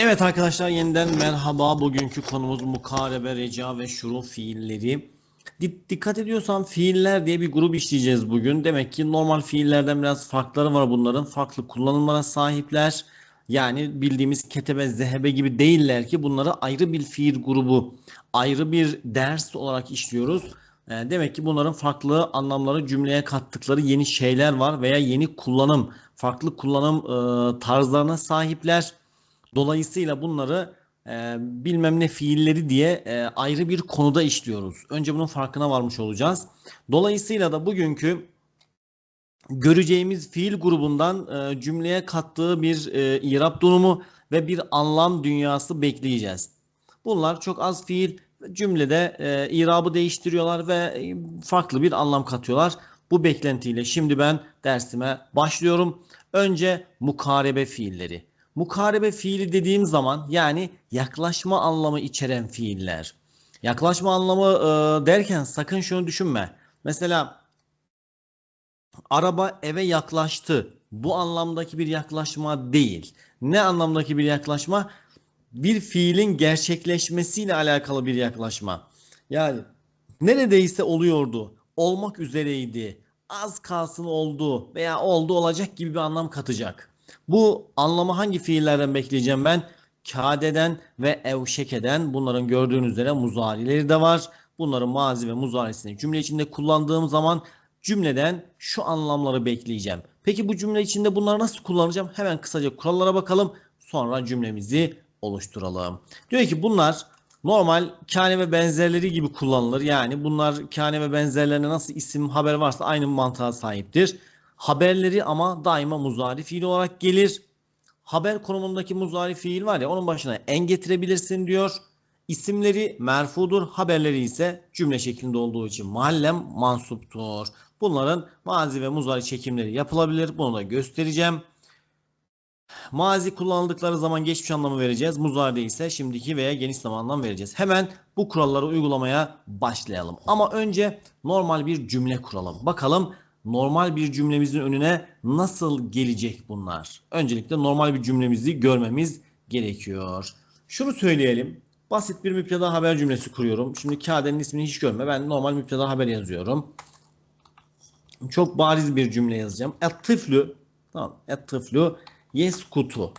Evet arkadaşlar yeniden merhaba. Bugünkü konumuz mukarebe, reca ve şuru fiilleri. Di- dikkat ediyorsan fiiller diye bir grup işleyeceğiz bugün. Demek ki normal fiillerden biraz farkları var bunların. Farklı kullanımlara sahipler. Yani bildiğimiz ketebe, zehebe gibi değiller ki bunları ayrı bir fiil grubu, ayrı bir ders olarak işliyoruz. E, Demek ki bunların farklı anlamları cümleye kattıkları yeni şeyler var veya yeni kullanım, farklı kullanım e, tarzlarına sahipler. Dolayısıyla bunları e, bilmem ne fiilleri diye e, ayrı bir konuda işliyoruz. Önce bunun farkına varmış olacağız. Dolayısıyla da bugünkü göreceğimiz fiil grubundan e, cümleye kattığı bir e, irap durumu ve bir anlam dünyası bekleyeceğiz. Bunlar çok az fiil cümlede e, irabı değiştiriyorlar ve e, farklı bir anlam katıyorlar. Bu beklentiyle şimdi ben dersime başlıyorum. Önce mukarebe fiilleri. Mukarebe fiili dediğim zaman yani yaklaşma anlamı içeren fiiller. Yaklaşma anlamı e, derken sakın şunu düşünme. Mesela araba eve yaklaştı. Bu anlamdaki bir yaklaşma değil. Ne anlamdaki bir yaklaşma? Bir fiilin gerçekleşmesiyle alakalı bir yaklaşma. Yani neredeyse oluyordu, olmak üzereydi, az kalsın oldu veya oldu olacak gibi bir anlam katacak. Bu anlamı hangi fiillerden bekleyeceğim ben? Kâdeden ve evşekeden bunların gördüğünüz üzere muzarileri de var. Bunların mazi ve muzarisini cümle içinde kullandığım zaman cümleden şu anlamları bekleyeceğim. Peki bu cümle içinde bunları nasıl kullanacağım? Hemen kısaca kurallara bakalım. Sonra cümlemizi oluşturalım. Diyor ki bunlar normal kâne ve benzerleri gibi kullanılır. Yani bunlar kâne ve benzerlerine nasıl isim haber varsa aynı mantığa sahiptir. Haberleri ama daima muzari fiil olarak gelir. Haber konumundaki muzari fiil var ya onun başına en getirebilirsin diyor. İsimleri merfudur, haberleri ise cümle şeklinde olduğu için mahallem mansuptur. Bunların mazi ve muzari çekimleri yapılabilir. Bunu da göstereceğim. Mazi kullanıldıkları zaman geçmiş anlamı vereceğiz. Muzari'de ise şimdiki veya geniş zaman anlam vereceğiz. Hemen bu kuralları uygulamaya başlayalım. Ama önce normal bir cümle kuralım. Bakalım normal bir cümlemizin önüne nasıl gelecek bunlar? Öncelikle normal bir cümlemizi görmemiz gerekiyor. Şunu söyleyelim. Basit bir müpteda haber cümlesi kuruyorum. Şimdi kağıdın ismini hiç görme. Ben normal müpteda haber yazıyorum. Çok bariz bir cümle yazacağım. Et tıflü tamam. Et tıflü yeskutu.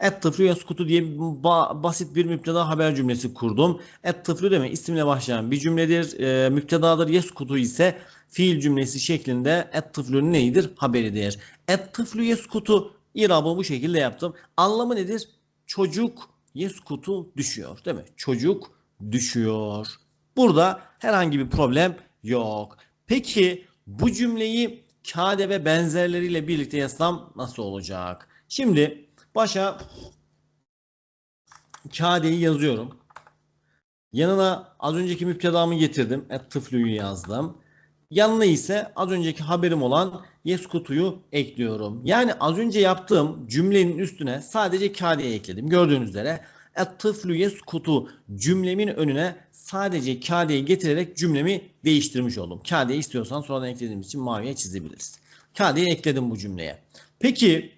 Et tıflü yeskutu diye ba- basit bir müpteda haber cümlesi kurdum. Et tıflü deme isimle başlayan bir cümledir. E, müptedadır. Yeskutu ise fiil cümlesi şeklinde et tıflünün neyidir? Haberidir. Et tıflü yeskutu irabı bu şekilde yaptım. Anlamı nedir? Çocuk yeskutu düşüyor değil mi? Çocuk düşüyor. Burada herhangi bir problem yok. Peki bu cümleyi kade ve benzerleriyle birlikte yazsam nasıl olacak? Şimdi başa kadeyi yazıyorum. Yanına az önceki müptedamı getirdim. Et tıflüyü yazdım. Yanına ise az önceki haberim olan yeskutuyu ekliyorum. Yani az önce yaptığım cümlenin üstüne sadece kadeyi ekledim. Gördüğünüz üzere et tıflü yeskutu cümlemin önüne sadece kadeyi getirerek cümlemi değiştirmiş oldum. Kadeyi istiyorsan sonradan eklediğimiz için maviye çizebiliriz. Kadeyi ekledim bu cümleye. Peki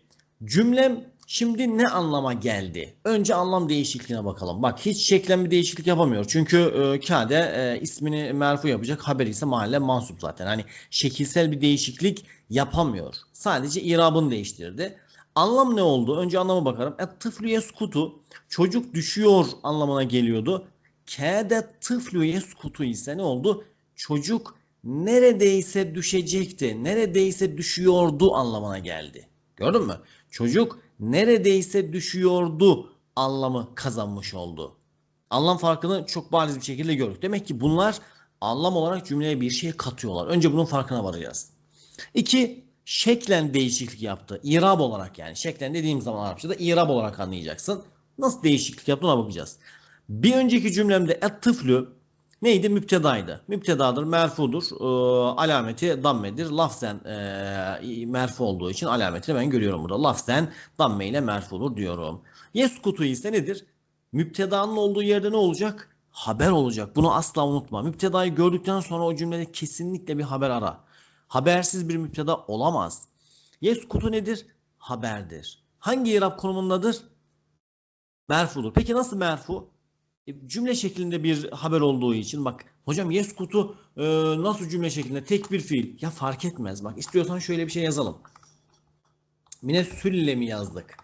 cümlem şimdi ne anlama geldi? Önce anlam değişikliğine bakalım. Bak hiç şeklen bir değişiklik yapamıyor. Çünkü e, kade e, ismini merfu yapacak. Haber ise mahalle mansup zaten. Hani şekilsel bir değişiklik yapamıyor. Sadece irabını değiştirdi. Anlam ne oldu? Önce anlama bakalım. Et tıflü yeskutu çocuk düşüyor anlamına geliyordu. Kâde tıflü yeskutu ise ne oldu? Çocuk neredeyse düşecekti. Neredeyse düşüyordu anlamına geldi. Gördün mü? Çocuk neredeyse düşüyordu anlamı kazanmış oldu. Anlam farkını çok bariz bir şekilde gördük. Demek ki bunlar anlam olarak cümleye bir şey katıyorlar. Önce bunun farkına varacağız. İki, şeklen değişiklik yaptı. İrab olarak yani. Şeklen dediğim zaman Arapçada irab olarak anlayacaksın. Nasıl değişiklik yaptı ona bakacağız. Bir önceki cümlemde et tıflü neydi? Müptedaydı. Müptedadır, merfudur. Ee, alameti dammedir. Lafzen e, merfu olduğu için alametini ben görüyorum burada. Lafzen damme ile merfudur diyorum. Yeskutu ise nedir? Müptedanın olduğu yerde ne olacak? Haber olacak. Bunu asla unutma. Müptedayı gördükten sonra o cümlede kesinlikle bir haber ara. Habersiz bir müpteda olamaz. Yeskutu nedir? Haberdir. Hangi irab konumundadır? Merfudur. Peki nasıl merfu? E, cümle şeklinde bir haber olduğu için bak hocam yeskutu e, nasıl cümle şeklinde tek bir fiil ya fark etmez bak istiyorsan şöyle bir şey yazalım. Mine süllemi yazdık.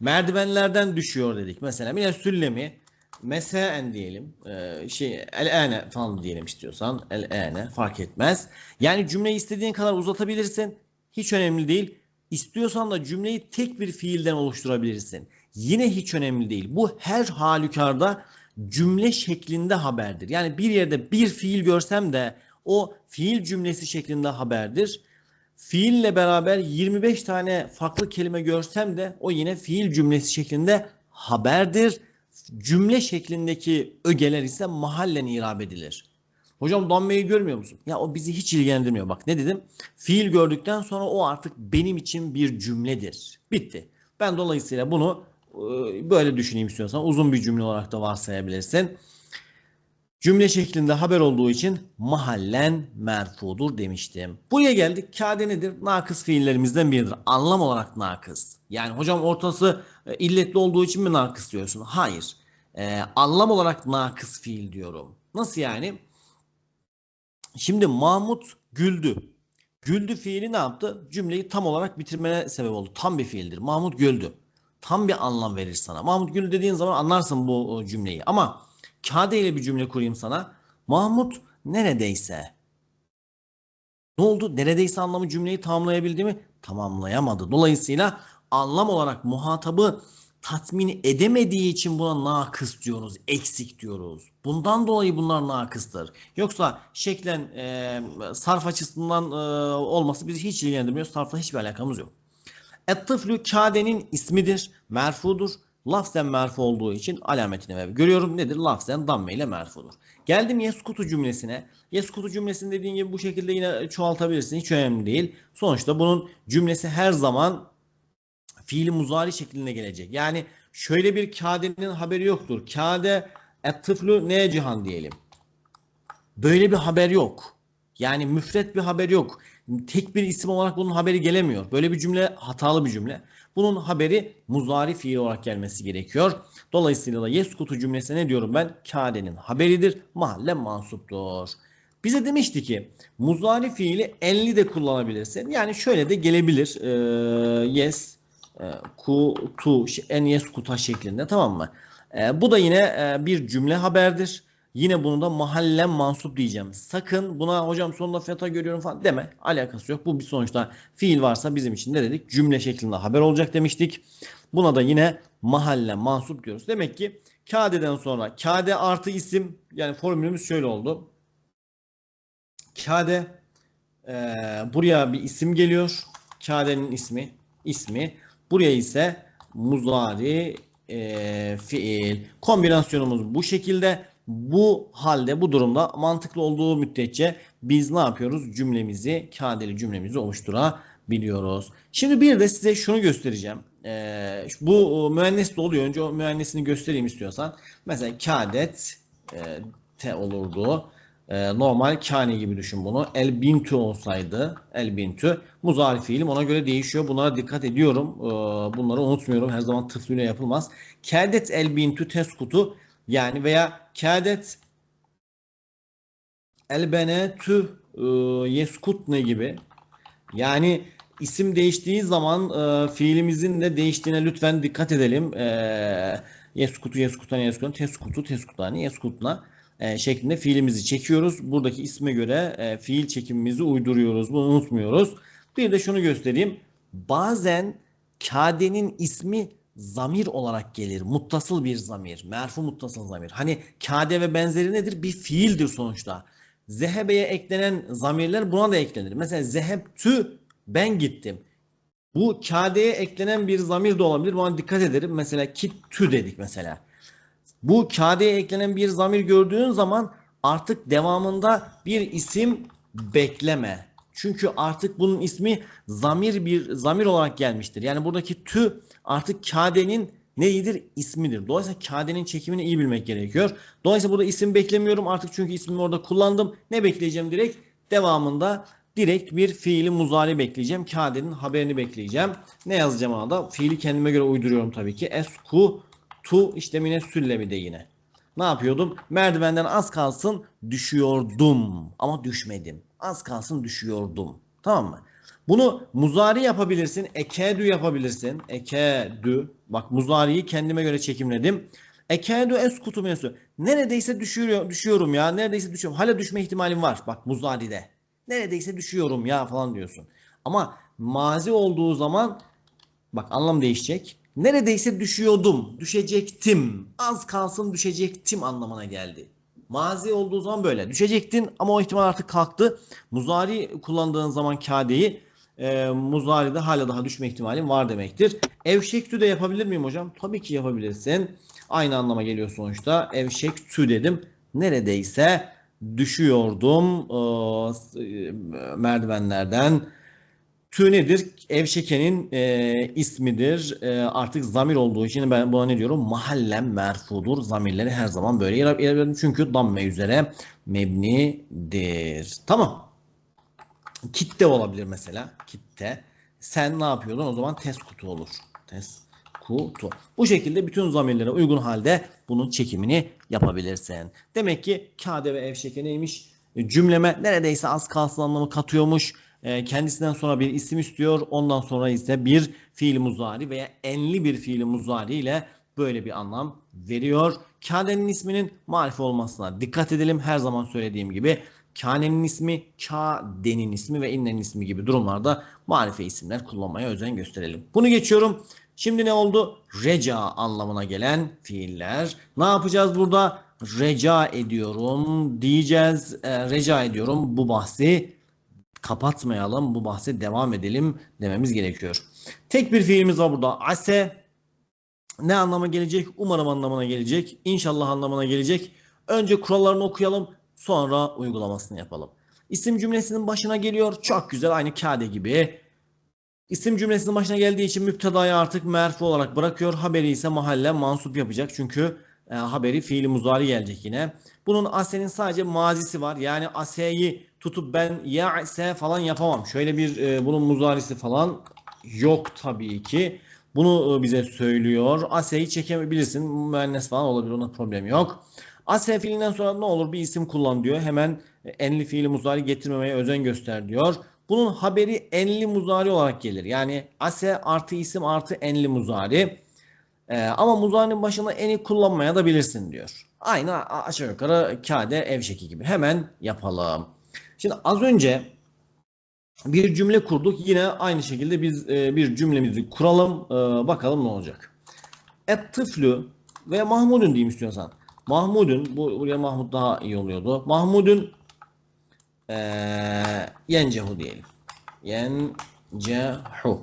Merdivenlerden düşüyor dedik. Mesela mine süllemi meseen diyelim. Ee, şey el ene falan diyelim istiyorsan. El ene fark etmez. Yani cümleyi istediğin kadar uzatabilirsin. Hiç önemli değil. İstiyorsan da cümleyi tek bir fiilden oluşturabilirsin. Yine hiç önemli değil. Bu her halükarda cümle şeklinde haberdir. Yani bir yerde bir fiil görsem de o fiil cümlesi şeklinde haberdir. Fiille beraber 25 tane farklı kelime görsem de o yine fiil cümlesi şeklinde haberdir. Cümle şeklindeki ögeler ise mahallen irab edilir. Hocam dammeyi görmüyor musun? Ya o bizi hiç ilgilendirmiyor. Bak ne dedim? Fiil gördükten sonra o artık benim için bir cümledir. Bitti. Ben dolayısıyla bunu böyle düşüneyim istiyorsan uzun bir cümle olarak da varsayabilirsin. Cümle şeklinde haber olduğu için mahallen merfudur demiştim. Buraya geldik. Kade nedir? Nakıs fiillerimizden biridir. Anlam olarak nakıs. Yani hocam ortası e, illetli olduğu için mi nakıs diyorsun? Hayır. E, anlam olarak nakıs fiil diyorum. Nasıl yani? Şimdi Mahmut güldü. Güldü fiili ne yaptı? Cümleyi tam olarak bitirmene sebep oldu. Tam bir fiildir. Mahmut güldü. Tam bir anlam verir sana. Mahmut güldü dediğin zaman anlarsın bu cümleyi. Ama Kade ile bir cümle kurayım sana. Mahmut neredeyse. Ne oldu? Neredeyse anlamı cümleyi tamamlayabildi mi? Tamamlayamadı. Dolayısıyla anlam olarak muhatabı tatmin edemediği için buna nakıs diyoruz, eksik diyoruz. Bundan dolayı bunlar nakıstır. Yoksa şeklen e, sarf açısından e, olması bizi hiç ilgilendirmiyor. Sarfla hiçbir alakamız yok. Et-tıflü kadenin ismidir, merfudur. Lafzen merfu olduğu için alametini ve görüyorum. Nedir? Lafzen damme ile merfudur. Geldim yeskutu cümlesine. Yeskutu cümlesini dediğin gibi bu şekilde yine çoğaltabilirsin. Hiç önemli değil. Sonuçta bunun cümlesi her zaman fiili muzari şeklinde gelecek. Yani şöyle bir kadenin haberi yoktur. Kade et-tıflü neye cihan diyelim. Böyle bir haber yok. Yani müfret bir haber yok. Tek bir isim olarak bunun haberi gelemiyor. Böyle bir cümle hatalı bir cümle. Bunun haberi muzari fiil olarak gelmesi gerekiyor. Dolayısıyla da yeskutu cümlesi ne diyorum ben? Kade'nin haberidir. Mahalle mansuptur. Bize demişti ki muzari fiili enli de kullanabilirsin. Yani şöyle de gelebilir. Ee, yes, e, ku, tu, en yes kuta şeklinde tamam mı? E, bu da yine e, bir cümle haberdir. Yine bunu da mahallen mansup diyeceğim. Sakın buna hocam sonunda feta görüyorum falan deme. Alakası yok. Bu bir sonuçta fiil varsa bizim için ne dedik? Cümle şeklinde haber olacak demiştik. Buna da yine mahallen mansup diyoruz. Demek ki kade'den sonra kade artı isim yani formülümüz şöyle oldu. Kade e, buraya bir isim geliyor. Kade'nin ismi ismi. Buraya ise muzari e, fiil. Kombinasyonumuz bu şekilde. Bu halde bu durumda mantıklı olduğu müddetçe biz ne yapıyoruz? Cümlemizi, kadeli cümlemizi oluşturabiliyoruz. Şimdi bir de size şunu göstereceğim. Ee, bu müennes de oluyor. Önce o müennesini göstereyim istiyorsan. Mesela kadet e, te olurdu. E, normal kane gibi düşün bunu. El bintü olsaydı el bintü muzari fiilim ona göre değişiyor. Bunlara dikkat ediyorum. E, bunları unutmuyorum. Her zaman tıflıyla yapılmaz. Kadet el bintü teskutu yani veya kâdet elbenetü e, yeskutne gibi yani isim değiştiği zaman e, fiilimizin de değiştiğine lütfen dikkat edelim. E, yeskutu yeskutane yeskutane teskutu teskutane yeskutna e, şeklinde fiilimizi çekiyoruz. Buradaki isme göre e, fiil çekimimizi uyduruyoruz. Bunu unutmuyoruz. Bir de şunu göstereyim. Bazen kadenin ismi zamir olarak gelir. Muttasıl bir zamir. Merfu muttasıl zamir. Hani kade ve benzeri nedir? Bir fiildir sonuçta. Zehebe'ye eklenen zamirler buna da eklenir. Mesela zehebtü ben gittim. Bu kade'ye eklenen bir zamir de olabilir. Buna dikkat ederim. Mesela kittü dedik mesela. Bu kade'ye eklenen bir zamir gördüğün zaman artık devamında bir isim bekleme. Çünkü artık bunun ismi zamir bir zamir olarak gelmiştir. Yani buradaki tü artık kadenin neyidir? İsmidir. Dolayısıyla kadenin çekimini iyi bilmek gerekiyor. Dolayısıyla burada isim beklemiyorum artık çünkü ismimi orada kullandım. Ne bekleyeceğim direkt? Devamında direkt bir fiili muzari bekleyeceğim. Kade'nin haberini bekleyeceğim. Ne yazacağım ona? Fiili kendime göre uyduruyorum tabii ki. Esku tu işte mine süllemi de yine. Ne yapıyordum? Merdivenden az kalsın düşüyordum ama düşmedim. Az kalsın düşüyordum. Tamam mı? Bunu muzari yapabilirsin. Ekedü yapabilirsin. Ekedü. Bak muzariyi kendime göre çekimledim. Ekedü eskutu mesu. Neredeyse düşüyor, düşüyorum ya. Neredeyse düşüyorum. Hala düşme ihtimalim var. Bak muzaride. Neredeyse düşüyorum ya falan diyorsun. Ama mazi olduğu zaman bak anlam değişecek. Neredeyse düşüyordum, düşecektim. Az kalsın düşecektim anlamına geldi. Mazi olduğu zaman böyle. Düşecektin ama o ihtimal artık kalktı. Muzari kullandığın zaman kadeyi e, muzari'de hala daha düşme ihtimalin var demektir. Evşektü de yapabilir miyim hocam? Tabii ki yapabilirsin. Aynı anlama geliyor sonuçta. Evşektü dedim. Neredeyse düşüyordum e, merdivenlerden. Tü nedir? Evşeke'nin e, ismidir. E, artık zamir olduğu için ben buna ne diyorum? Mahallem merfudur. Zamirleri her zaman böyle yer. Çünkü damme üzere mebnidir. Tamam. Kitte olabilir mesela. Kitte. Sen ne yapıyordun? O zaman test kutu olur. Test kutu. Bu şekilde bütün zamirlere uygun halde bunun çekimini yapabilirsin. Demek ki kade ve evşeke neymiş? Cümleme neredeyse az kalsın anlamı katıyormuş. E, Kendisinden sonra bir isim istiyor. Ondan sonra ise bir fiil muzari veya enli bir fiil muzari ile böyle bir anlam veriyor. Kade'nin isminin marife olmasına dikkat edelim. Her zaman söylediğim gibi Kane'nin ismi, Kade'nin ismi ve innenin ismi gibi durumlarda marife isimler kullanmaya özen gösterelim. Bunu geçiyorum. Şimdi ne oldu? Reca anlamına gelen fiiller. Ne yapacağız burada? Reca ediyorum diyeceğiz. E, reca ediyorum bu bahsi kapatmayalım. Bu bahse devam edelim dememiz gerekiyor. Tek bir fiilimiz var burada. Ase ne anlama gelecek? Umarım anlamına gelecek. İnşallah anlamına gelecek. Önce kurallarını okuyalım. Sonra uygulamasını yapalım. İsim cümlesinin başına geliyor. Çok güzel aynı kade gibi. İsim cümlesinin başına geldiği için müptedayı artık merfu olarak bırakıyor. Haberi ise mahalle mansup yapacak. Çünkü e, haberi fiili muzari gelecek yine. Bunun asenin sadece mazisi var. Yani aseyi tutup ben ya'se falan yapamam. Şöyle bir e, bunun muzarisi falan yok tabii ki. Bunu e, bize söylüyor. Aseyi çekebilirsin. Müennes falan olabilir. Ona problem yok. Ase fiilinden sonra ne olur bir isim kullan diyor. Hemen enli fiili muzari getirmemeye özen göster diyor. Bunun haberi enli muzari olarak gelir. Yani ase artı isim artı enli muzari. Ee, ama muzarinin başına eni kullanmaya da bilirsin diyor. Aynı aşağı yukarı kade evşeki gibi. Hemen yapalım. Şimdi az önce bir cümle kurduk. Yine aynı şekilde biz e, bir cümlemizi kuralım. E, bakalım ne olacak. Et tıflü ve Mahmud'un diyeyim istiyorsan. Mahmud'un, bu, buraya Mahmud daha iyi oluyordu. Mahmud'un e, yencehu diyelim. Yencehu.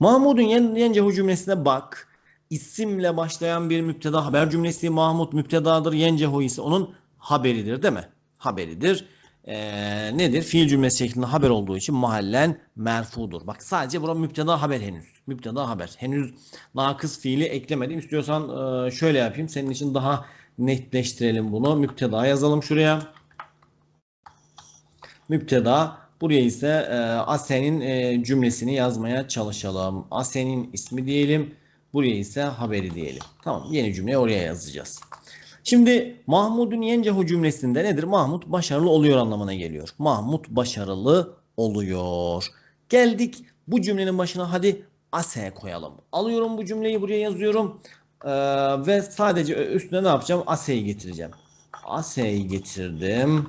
Mahmud'un yen, yencehu cümlesine bak. İsimle başlayan bir müpteda haber cümlesi Mahmud müptedadır. Yencehu ise onun haberidir değil mi? Haberidir. Ee, nedir? Fiil cümlesi şeklinde haber olduğu için mahallen merfudur. Bak sadece bura müpteda haber henüz. Müpteda haber. Henüz nakıs fiili eklemedim. İstiyorsan e, şöyle yapayım. Senin için daha netleştirelim bunu. Müpteda yazalım şuraya. Müpteda. Buraya ise e, Asen'in e, cümlesini yazmaya çalışalım. Asen'in ismi diyelim. Buraya ise haberi diyelim. Tamam. Yeni cümleyi oraya yazacağız. Şimdi Mahmud'un yencehu cümlesinde nedir? Mahmud başarılı oluyor anlamına geliyor. Mahmud başarılı oluyor. Geldik bu cümlenin başına hadi ase koyalım. Alıyorum bu cümleyi buraya yazıyorum. Ee, ve sadece üstüne ne yapacağım? Ase'yi getireceğim. Ase'yi getirdim.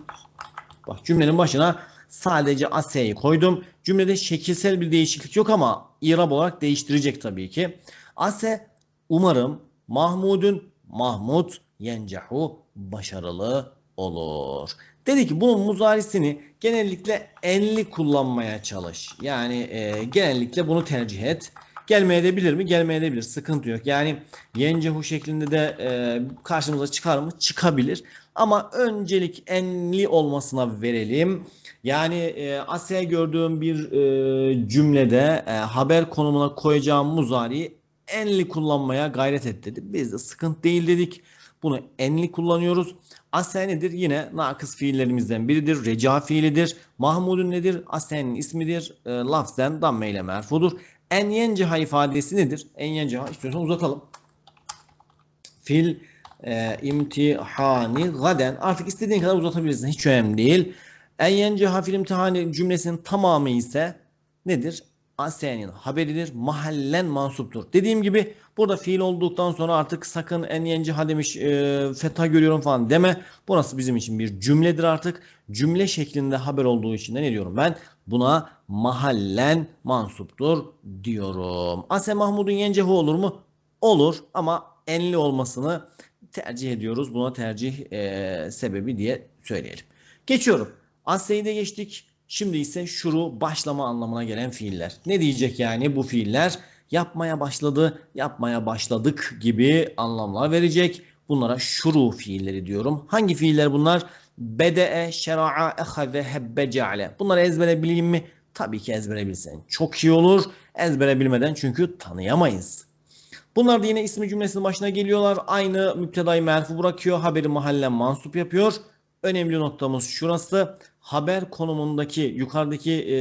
Bak cümlenin başına sadece ase'yi koydum. Cümlede şekilsel bir değişiklik yok ama irab olarak değiştirecek tabii ki. Ase umarım Mahmud'un Mahmud yencehu başarılı olur. Dedi ki bunun muzarisini genellikle enli kullanmaya çalış. Yani e, genellikle bunu tercih et. Gelmeyebilir mi? Gelmeyebilir. Sıkıntı yok. Yani yencehu şeklinde de e, karşımıza çıkar mı? Çıkabilir. Ama öncelik enli olmasına verelim. Yani e, Asya gördüğüm bir e, cümlede e, haber konumuna koyacağım muzari enli kullanmaya gayret et dedi. Biz de sıkıntı değil dedik. Bunu enli kullanıyoruz. Asen nedir? Yine nakıs fiillerimizden biridir. Reca fiilidir. Mahmudun nedir? Asen'in ismidir. E, lafzen damme ile merfudur. En yenceha ifadesi nedir? En yenceha istiyorsan uzatalım. Fil e, imtihani gaden. Artık istediğin kadar uzatabilirsin. Hiç önemli değil. En yenceha fil imtihani cümlesinin tamamı ise nedir? Asen'in haberidir. Mahallen mansuptur. Dediğim gibi burada fiil olduktan sonra artık sakın en yenceha demiş e, fetha görüyorum falan deme. Burası bizim için bir cümledir artık. Cümle şeklinde haber olduğu için de ne diyorum ben? Buna mahallen mansuptur diyorum. Ase Mahmud'un yencehu olur mu? Olur ama enli olmasını tercih ediyoruz. Buna tercih e, sebebi diye söyleyelim. Geçiyorum. Ase'yi de geçtik. Şimdi ise şuru başlama anlamına gelen fiiller. Ne diyecek yani bu fiiller? Yapmaya başladı, yapmaya başladık gibi anlamlar verecek. Bunlara şuru fiilleri diyorum. Hangi fiiller bunlar? Bede'e, şera'a, ehaze, hebbe, ceale. Bunları ezbere bileyim mi? Tabii ki ezbere bilsen. Çok iyi olur. Ezbere bilmeden çünkü tanıyamayız. Bunlar da yine ismi cümlesinin başına geliyorlar. Aynı müptedayı merfu bırakıyor. Haberi mahallen mansup yapıyor. Önemli noktamız şurası. Haber konumundaki yukarıdaki e,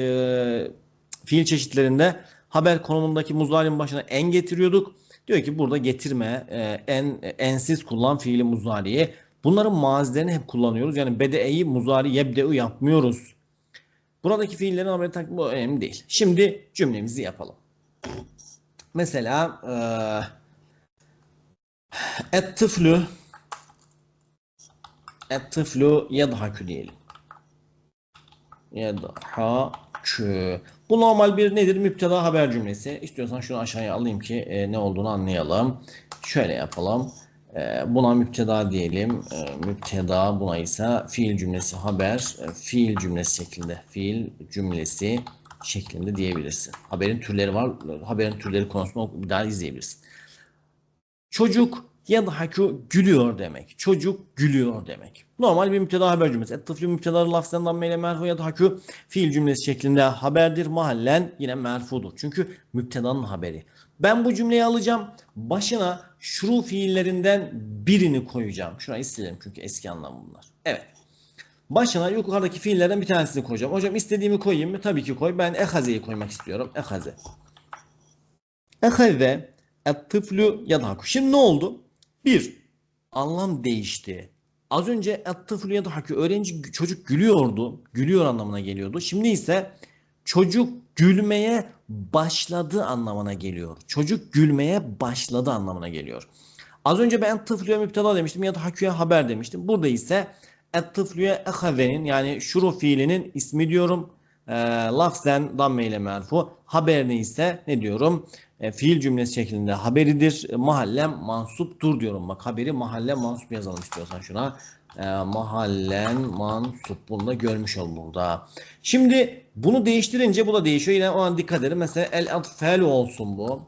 fiil çeşitlerinde haber konumundaki muzari'nin başına en getiriyorduk. Diyor ki burada getirme, e, en ensiz kullan fiili muzariye. Bunların mazilerini hep kullanıyoruz. Yani bede'yi muzari yebde'u yapmıyoruz. Buradaki fiillerin takip bu önemli değil. Şimdi cümlemizi yapalım. Mesela e, et-tıflü et-tıflü yadhakü diyelim. Yadhakü. Bu normal bir nedir? Müpteda haber cümlesi. İstiyorsan şunu aşağıya alayım ki e, ne olduğunu anlayalım. Şöyle yapalım. E, buna müpteda diyelim. E, müpteda buna ise fiil cümlesi haber. E, fiil cümlesi şeklinde. Fiil cümlesi şeklinde diyebilirsin. Haberin türleri var. Haberin türleri konusunda bir daha izleyebilirsin. Çocuk yadhaku gülüyor demek. Çocuk gülüyor demek. Normal bir müpteda haber cümlesi. Et-tıflü müptedaları lafzından meyle merfu yadhaku fiil cümlesi şeklinde haberdir. Mahallen yine merfudur. Çünkü müptedanın haberi. Ben bu cümleyi alacağım. Başına şuru fiillerinden birini koyacağım. Şurayı silelim çünkü eski anlam bunlar. Evet. Başına yukarıdaki fiillerden bir tanesini koyacağım. Hocam istediğimi koyayım mı? Tabii ki koy. Ben ehazeyi koymak istiyorum. Ehaze. Ehaze et-tıflü yadhaku. Şimdi ne oldu? Bir, anlam değişti. Az önce et-tıflü yadhaku öğrenci çocuk gülüyordu. Gülüyor anlamına geliyordu. Şimdi ise çocuk gülmeye başladı anlamına geliyor. Çocuk gülmeye başladı anlamına geliyor. Az önce ben tıflüye müptela demiştim ya da haküye haber demiştim. Burada ise et-tıflüye ehavenin yani şuru fiilinin ismi diyorum. E, lafzen damme ile merfu. Haberini ise ne diyorum? E, fiil cümlesi şeklinde haberidir. E, mahallem mansuptur diyorum. Bak haberi mahalle mansup yazalım istiyorsan şuna. E, mahallen mansup. Bunu da görmüş ol burada. Şimdi bunu değiştirince bu da değişiyor. Yine ona dikkat edin. Mesela el atfel olsun bu.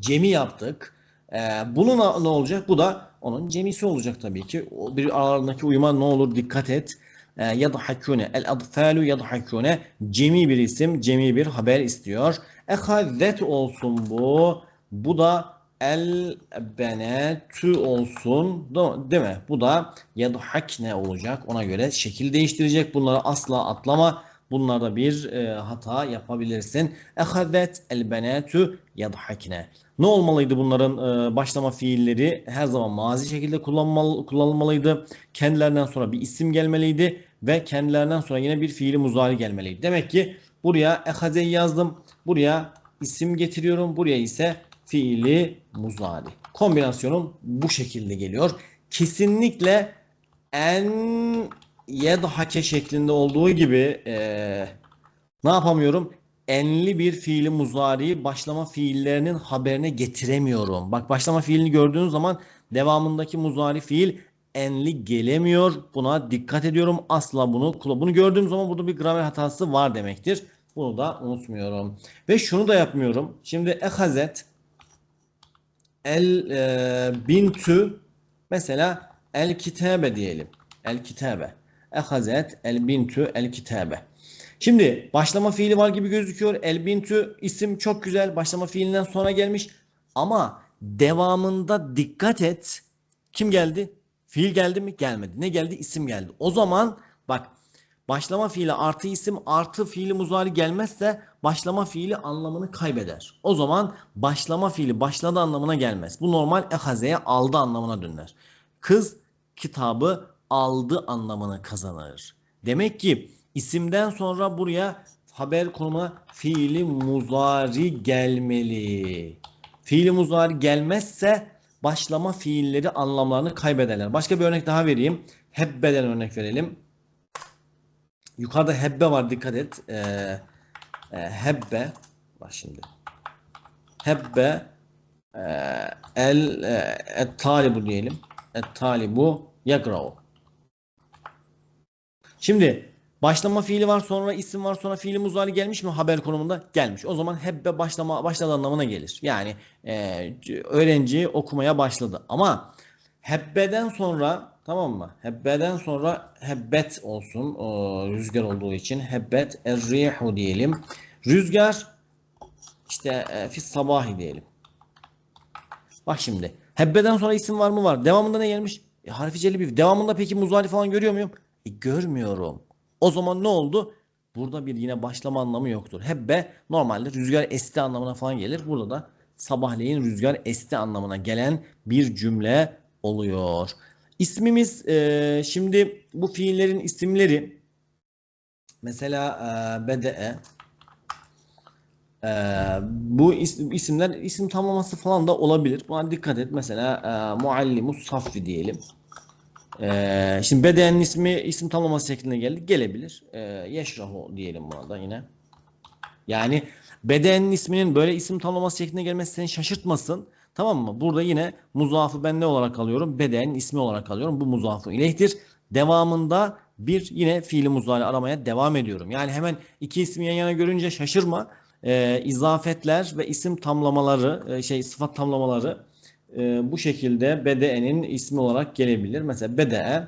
Cemi yaptık. E, bunun ne olacak? Bu da onun cemisi olacak tabii ki. O bir aralarındaki uyuma ne olur dikkat et. E, yadhakune el adfalu yadhakune cemi bir isim, cemi bir haber istiyor. Ehazet olsun bu. Bu da el benetü olsun. Değil mi? Bu da yadhakne olacak. Ona göre şekil değiştirecek. Bunları asla atlama. Bunlarda bir e, hata yapabilirsin. Ehazet el benetü yadhakne. Ne olmalıydı bunların e, başlama fiilleri? Her zaman mazi şekilde kullanmalı, kullanılmalıydı. Kendilerinden sonra bir isim gelmeliydi ve kendilerinden sonra yine bir fiili muzari gelmeliydi. Demek ki buraya ehazeyi yazdım. Buraya isim getiriyorum. Buraya ise fiili muzari. Kombinasyonum bu şekilde geliyor. Kesinlikle en yedhake şeklinde olduğu gibi e, ne yapamıyorum? Enli bir fiili muzari başlama fiillerinin haberine getiremiyorum. Bak başlama fiilini gördüğünüz zaman devamındaki muzari fiil enli gelemiyor. Buna dikkat ediyorum. Asla bunu bunu gördüğüm zaman burada bir gramer hatası var demektir. Bunu da unutmuyorum. Ve şunu da yapmıyorum. Şimdi ehazet el e, bintü mesela el kitabe diyelim. El kitabe. Ehazet el bintü el kitabe. Şimdi başlama fiili var gibi gözüküyor. El bintü isim çok güzel. Başlama fiilinden sonra gelmiş. Ama devamında dikkat et. Kim geldi? Fiil geldi mi? Gelmedi. Ne geldi? İsim geldi. O zaman bak başlama fiili artı isim artı fiili muzari gelmezse başlama fiili anlamını kaybeder. O zaman başlama fiili başladı anlamına gelmez. Bu normal ehazeye aldı anlamına döner. Kız kitabı aldı anlamını kazanır. Demek ki isimden sonra buraya haber konumuna fiili muzari gelmeli. Fiili muzari gelmezse başlama fiilleri anlamlarını kaybederler. Başka bir örnek daha vereyim. Hebbe'den örnek verelim. Yukarıda hebbe var dikkat et. Ee, e, hebbe bak şimdi. Hebbe e, el e, et talibu diyelim. Et talibu yagra'u. Şimdi başlama fiili var sonra isim var sonra fiili muzari gelmiş mi haber konumunda? Gelmiş. O zaman hebbe başlama başladı anlamına gelir. Yani e, öğrenci okumaya başladı. Ama hebbeden sonra tamam mı? Hebbeden sonra hebbet olsun. O, rüzgar olduğu için hebbet errihu diyelim. Rüzgar işte e, fis sabahi diyelim. Bak şimdi. Hebbeden sonra isim var mı? Var. Devamında ne gelmiş? E, harfi celli bir. Devamında peki muzari falan görüyor muyum? E, görmüyorum. O zaman ne oldu? Burada bir yine başlama anlamı yoktur. Hebbe normalde rüzgar esti anlamına falan gelir. Burada da sabahleyin rüzgar esti anlamına gelen bir cümle oluyor. İsmimiz e, şimdi bu fiillerin isimleri mesela e, bede'e e, bu is- isimler isim tamlaması falan da olabilir. Buna dikkat et. Mesela e, muallimus saffi diyelim. Ee, şimdi bedenin ismi isim tamlaması şeklinde geldi. Gelebilir. Ee, yeşrahu diyelim buna da yine. Yani bedenin isminin böyle isim tamlaması şeklinde gelmesi seni şaşırtmasın. Tamam mı? Burada yine muzafı ben ne olarak alıyorum? Bedenin ismi olarak alıyorum. Bu muzafı ileyhtir. Devamında bir yine fiili muzari aramaya devam ediyorum. Yani hemen iki ismi yan yana görünce şaşırma. Ee, izafetler ve isim tamlamaları, e, şey sıfat tamlamaları e, bu şekilde bede'nin ismi olarak gelebilir. Mesela bede'e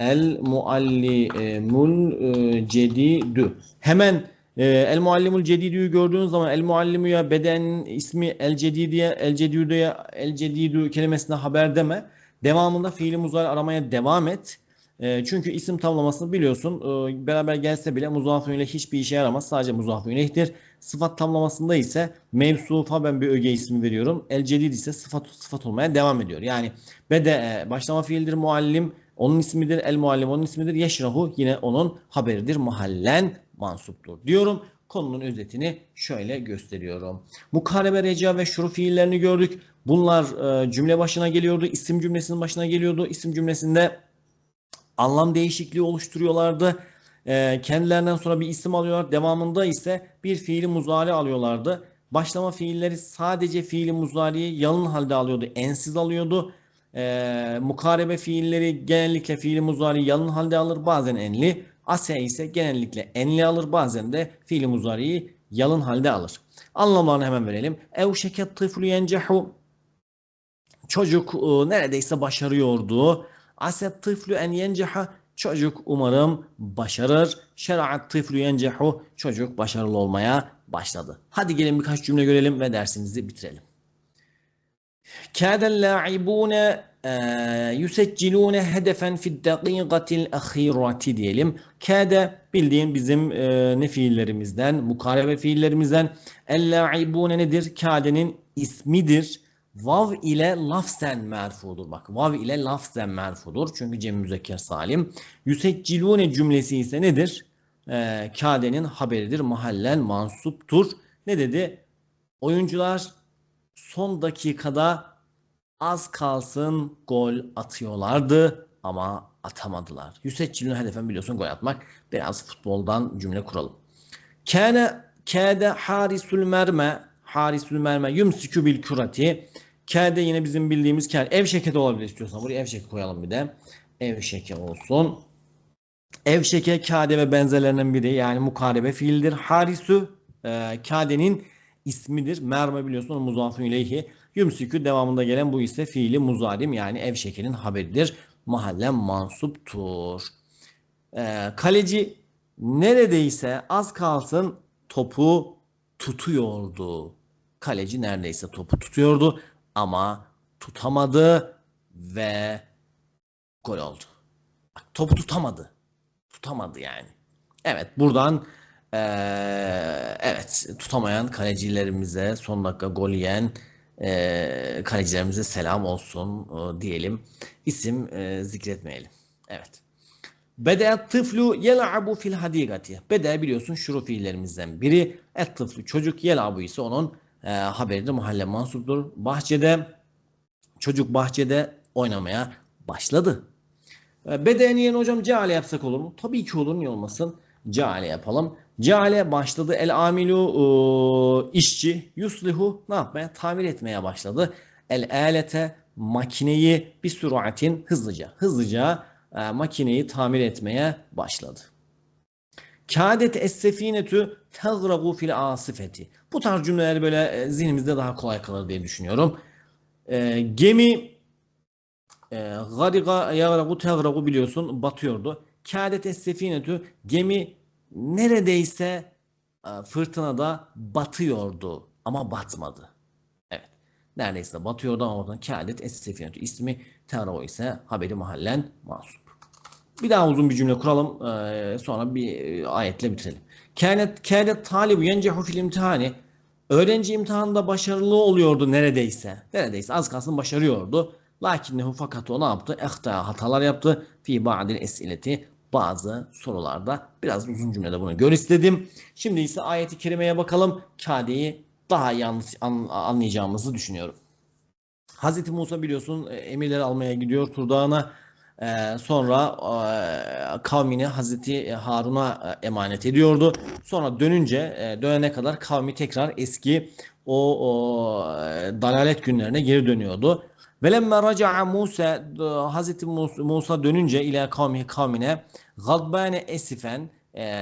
el muallimul e, cedidü. Hemen e, el muallimul cedidü'yü gördüğünüz zaman el muallimuya bede'nin ismi el cedidiye el cedidü'ye el cedidü kelimesine haber deme. Devamında fiili muzari aramaya devam et. E, çünkü isim tamlamasını biliyorsun. E, beraber gelse bile muzafı ile hiçbir işe yaramaz. Sadece muzafı ileyhtir. Sıfat tamlamasında ise mevsufa ben bir öge ismi veriyorum. El cedid ise sıfat sıfat olmaya devam ediyor. Yani bede başlama fiildir muallim onun ismidir. El muallim onun ismidir. Yeşrahu yine onun haberidir. Mahallen mansuptur diyorum. Konunun özetini şöyle gösteriyorum. Mukarebe, reca ve şuru fiillerini gördük. Bunlar e, cümle başına geliyordu. İsim cümlesinin başına geliyordu. İsim cümlesinde anlam değişikliği oluşturuyorlardı. E, kendilerinden sonra bir isim alıyorlar. Devamında ise bir fiili muzari alıyorlardı. Başlama fiilleri sadece fiili muzariyi yalın halde alıyordu. Ensiz alıyordu. E, mukarebe fiilleri genellikle fiili muzari yalın halde alır. Bazen enli. Ase ise genellikle enli alır. Bazen de fiili muzariyi yalın halde alır. Anlamlarını hemen verelim. Ev şeket tıflu yencehu Çocuk e, neredeyse başarıyordu. Aset tıflu en yenceha çocuk umarım başarır. Şera'at tıflu yencehu çocuk başarılı olmaya başladı. Hadi gelin birkaç cümle görelim ve dersimizi bitirelim. Kâdel la'ibûne yüseccilûne hedefen fid dakikatil ahirati diyelim. Kâde bildiğin bizim e, ne fiillerimizden, mukarebe fiillerimizden. El la'ibûne nedir? Kâdenin ismidir. Vav ile lafzen merfudur. Bak vav ile lafzen merfudur. Çünkü cem müzekker salim. Yüseccilûne cümlesi ise nedir? Ee, kadenin haberidir. Mahallen mansuptur. Ne dedi? Oyuncular son dakikada az kalsın gol atıyorlardı ama atamadılar. Yüseccilûne hedefen biliyorsun gol atmak. Biraz futboldan cümle kuralım. Kâne kâde harisul merme harisul merme yumsiku bil kurati K'de yine bizim bildiğimiz K. Ev şekeri olabilir istiyorsan. Buraya ev şekeri koyalım bir de. Ev şekeri olsun. Ev şeke kade ve benzerlerinden biri yani mukarebe fiildir. Harisu e, ismidir. Merme biliyorsun muzafun ileyhi. Yumsikü devamında gelen bu ise fiili muzarim yani ev şekerin haberidir. Mahallen mansuptur. E, kaleci neredeyse az kalsın topu tutuyordu. Kaleci neredeyse topu tutuyordu ama tutamadı ve gol oldu. Bak, topu tutamadı. Tutamadı yani. Evet buradan eee, evet tutamayan kalecilerimize son dakika gol yiyen eee, kalecilerimize selam olsun e, diyelim. İsim e, zikretmeyelim. Evet. Bede tıflu yel'abu fil hadikati. Bede biliyorsun şuru fiillerimizden biri. Et tıflu çocuk yel'abu ise onun e, haberidir. Mahalle mansuptur. Bahçede çocuk bahçede oynamaya başladı. E, Bedeğini yeni hocam ceale yapsak olur mu? Tabii ki olur niye olmasın? Ceale yapalım. Ceale başladı. El amilu e, işçi yuslihu ne yapmaya? Tamir etmeye başladı. El alete makineyi bir süratin hızlıca hızlıca e, makineyi tamir etmeye başladı. Kâdet es-sefinetü tegragu fil asifeti. Bu tarz cümleler böyle e, zihnimizde daha kolay kalır diye düşünüyorum. E, gemi e, gariga yagragu tegragu biliyorsun batıyordu. Kâdet es-sefinetü gemi neredeyse e, fırtınada batıyordu ama batmadı. Evet. Neredeyse batıyordu ama oradan kâdet es-sefinetü ismi tegragu ise haberi mahallen mansup. Bir daha uzun bir cümle kuralım. sonra bir ayetle bitirelim. Kânet kânet talibu yencehu fil imtihani. Öğrenci imtihanında başarılı oluyordu neredeyse. Neredeyse az kalsın başarıyordu. Lakinnehu fakat o ne yaptı? Ehta hatalar yaptı. Fi ba'dil esileti bazı sorularda biraz uzun cümlede bunu gör istedim. Şimdi ise ayeti kerimeye bakalım. Kade'yi daha an- anlayacağımızı düşünüyorum. Hazreti Musa biliyorsun e, emirleri almaya gidiyor Tur Dağı'na. Ee, sonra e, kavmini Hazreti Harun'a e, emanet ediyordu. Sonra dönünce e, dönene kadar kavmi tekrar eski o, o e, dalalet günlerine geri dönüyordu. Velemme raca'a Musa Hazreti Mus- Musa dönünce ile kavmi kavmine gadbane esifen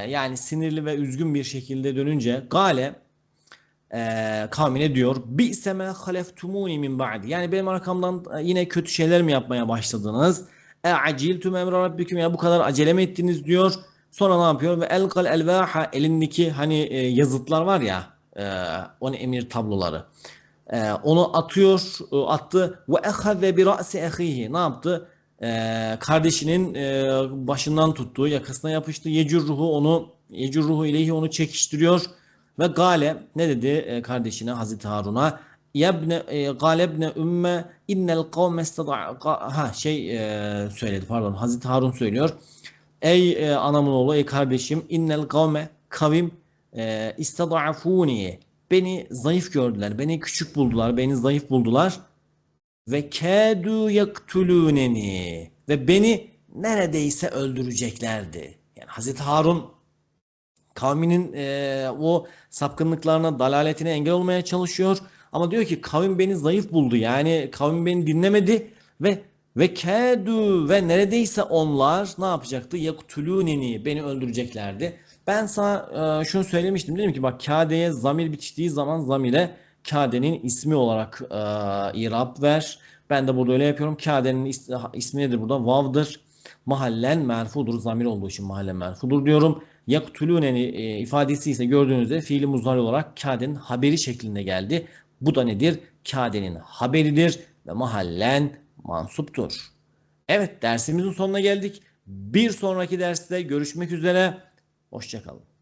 yani sinirli ve üzgün bir şekilde dönünce gale e, kavmine diyor bi'seme haleftumuni min ba'di. Yani benim arkamdan yine kötü şeyler mi yapmaya başladınız? E aciltum emre rabbiküm ya bu kadar acele mi ettiniz diyor. Sonra ne yapıyor? Ve elkal elvaha elindeki hani e, yazıtlar var ya e, onun emir tabloları. E, onu atıyor, e, attı ve ehaze bi ra'si ahihi. Ne yaptı? E, kardeşinin e, başından tuttu, yakasına yapıştı. Yecurruhu onu yecurruhu ileyhi onu çekiştiriyor. Ve gale ne dedi e, kardeşine Hazreti Harun'a? Yebne e, galebne ümme innel kavme ha şey e, söyledi pardon Hazreti Harun söylüyor. Ey e, anamın oğlu ey kardeşim innel kavme kavim e, istada'afuni beni zayıf gördüler. Beni küçük buldular. Beni zayıf buldular. Ve kâdû yaktulûneni ve beni neredeyse öldüreceklerdi. Yani Hazreti Harun kavminin e, o sapkınlıklarına, dalaletine engel olmaya çalışıyor. Ama diyor ki kavim beni zayıf buldu. Yani kavim beni dinlemedi ve ve kâdû ve neredeyse onlar ne yapacaktı? Yaktulûneni beni öldüreceklerdi. Ben sana e, şunu söylemiştim. Dedim ki bak kâdeye zamir bitiştiği zaman zamire kâdenin ismi olarak e, irab ver. Ben de burada öyle yapıyorum. Kâdenin is- ismi nedir burada? Vav'dır. Mahallen merfudur. Zamir olduğu için mahallen merfudur diyorum. Yaktulûneni e, ifadesi ise gördüğünüzde fiili muzari olarak kâdenin haberi şeklinde geldi. Bu da nedir? Kâdenin haberidir ve mahallen mansuptur. Evet dersimizin sonuna geldik. Bir sonraki derste görüşmek üzere. Hoşçakalın.